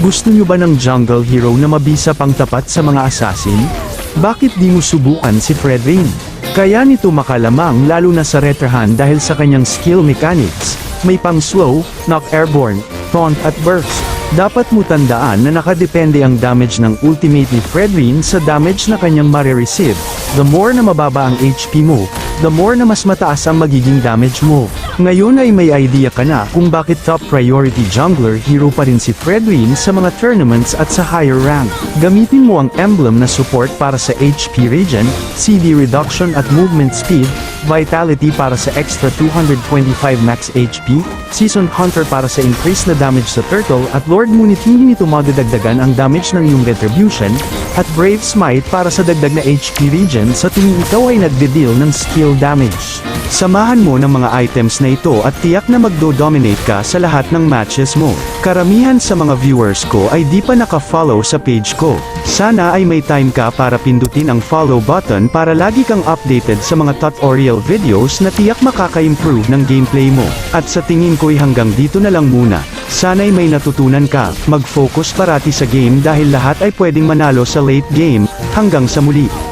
Gusto nyo ba ng jungle hero na mabisa pang tapat sa mga assassin? Bakit di mo subukan si Fred Rain? Kaya nito makalamang lalo na sa Retrahan dahil sa kanyang skill mechanics. May pang slow, knock airborne, taunt at burst. Dapat mo tandaan na nakadepende ang damage ng ultimate ni Fred Rain sa damage na kanyang marireceive. The more na mababa ang HP mo, the more na mas mataas ang magiging damage mo. Ngayon ay may idea ka na kung bakit top priority jungler hero pa rin si Fred Rain sa mga tournaments at sa higher rank. Gamitin mo ang emblem na support para sa HP regen, CD reduction at movement speed, vitality para sa extra 225 max HP, season hunter para sa increase na damage sa turtle at lord ngunit hindi nito madadagdagan ang damage ng iyong retribution, at brave smite para sa dagdag na HP regen sa tuwing ikaw ay nagde-deal ng skill damage. Samahan mo ng mga items na ito at tiyak na magdo-dominate ka sa lahat ng matches mo. Karamihan sa mga viewers ko ay di pa naka-follow sa page ko. Sana ay may time ka para pindutin ang follow button para lagi kang updated sa mga tutorial videos na tiyak makaka-improve ng gameplay mo. At sa tingin ko'y hanggang dito na lang muna. Sana'y may natutunan ka, mag-focus parati sa game dahil lahat ay pwedeng manalo sa late game, hanggang sa muli.